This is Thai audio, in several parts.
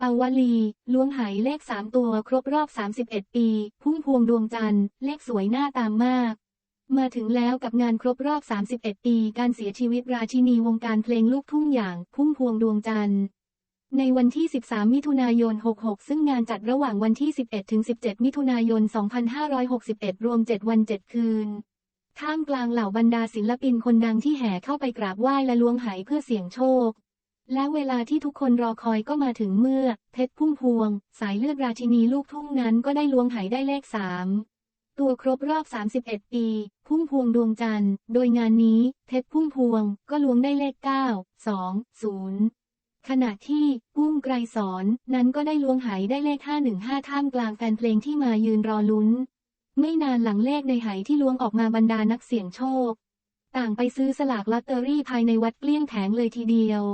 ปาวลี ล้วงหายเลข3ตัวครบรอบ 31 ปี พุ่มพวงดวงจันทร์ เลขสวยหน้าตามมาก มาถึงแล้วกับงานครบรอบ 31 ปี การเสียชีวิตราชินีวงการเพลงลูกทุ่งอย่าง พุ่มพวงดวงจันทร์ในวันที่ 13 มิถุนายน 66 ซึ่งงานจัดระหว่างวันที่ 11 ถึง 17 มิถุนายน 2561 รวม 7 วัน 7 คืน ท่ามกลางเหล่าบรรดาศิลปินคนดังที่แห่เข้าไปกราบไหว้และล้วงหายเพื่อเสี่ยงโชค และเวลาที่ทุกคนรอคอยก็มาถึงเมื่อ เพชรพุ่มพวง สายเลือดราชินีลูกทุ่งนั้นก็ได้ล้วงหายได้เลข3ตัวครบรอบ 31 ปี พุ่มพวงดวงจันทร์ โดยงานนี้ เพชรพุ่มพวงก็ล้วงได้เลข 9 2 0 ขณะที่ปุ้มไกรสอนนั้นก็ได้ล้วงหายได้เลข 515 ท่ามกลางแฟนเพลงที่มายืนรอลุ้น ไม่นานหลังเลขในหายที่ล้วงออกมาบรรดานักเสี่ยงโชค ต่างไปซื้อสลากลอตเตอรี่ภายในวัดเกลี้ยงแผงเลยทีเดียว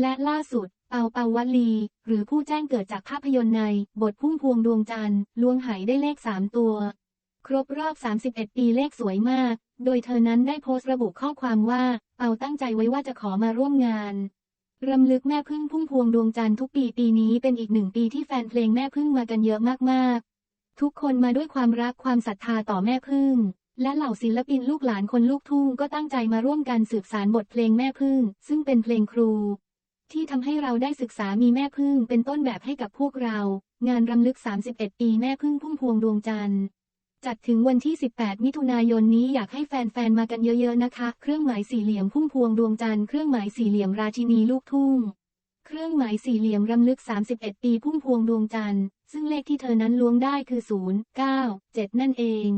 และล่าสุด เปาเปาวลี หรือผู้แจ้งเกิดจากภาพยนตร์ใน บทพุ่มพวงดวงจันทร์ล้วงหายได้เลข 3 ตัว ครบรอบ 31 ปีเลขสวยมาก โดยเธอนั้นได้โพสต์ระบุข้อความว่า เปาตั้งใจไว้ว่าจะขอมาร่วมงานรำลึกแม่พึ่งพุ่มพวงดวงจันทร์ทุกปีปีนี้เป็นอีกหนึ่งปีที่แฟนเพลงแม่พึ่งมากันเยอะมากๆ ทุกคนมาด้วยความรักความศรัทธาต่อแม่พึ่ง และเหล่าศิลปินลูกหลานคนลูกทุ่งก็ตั้งใจมาร่วมกันสืบสารบทเพลงแม่พึ่ง ซึ่งเป็นเพลงครู ที่ทำให้เราได้ศึกษามีแม่พึ่งเป็นต้นแบบให้กับพวกเรา งานรำลึก 31 ปีแม่พึ่งพุ่มพวงดวงจันทร์จัดถึงวันที่ 18 มิถุนายนนี้อยากให้แฟนๆ มากันเยอะๆ นะคะ เครื่องหมายสี่เหลี่ยมพุ่มพวงดวงจันทร์ เครื่องหมายสี่เหลี่ยมราชินีลูกทุ่ง เครื่องหมายสี่เหลี่ยมรำลึก 31 ปีพุ่มพวงดวงจันทร์ ซึ่งเลขที่เธอนั้นล้วงได้คือ 0 9 7 นั่นเอง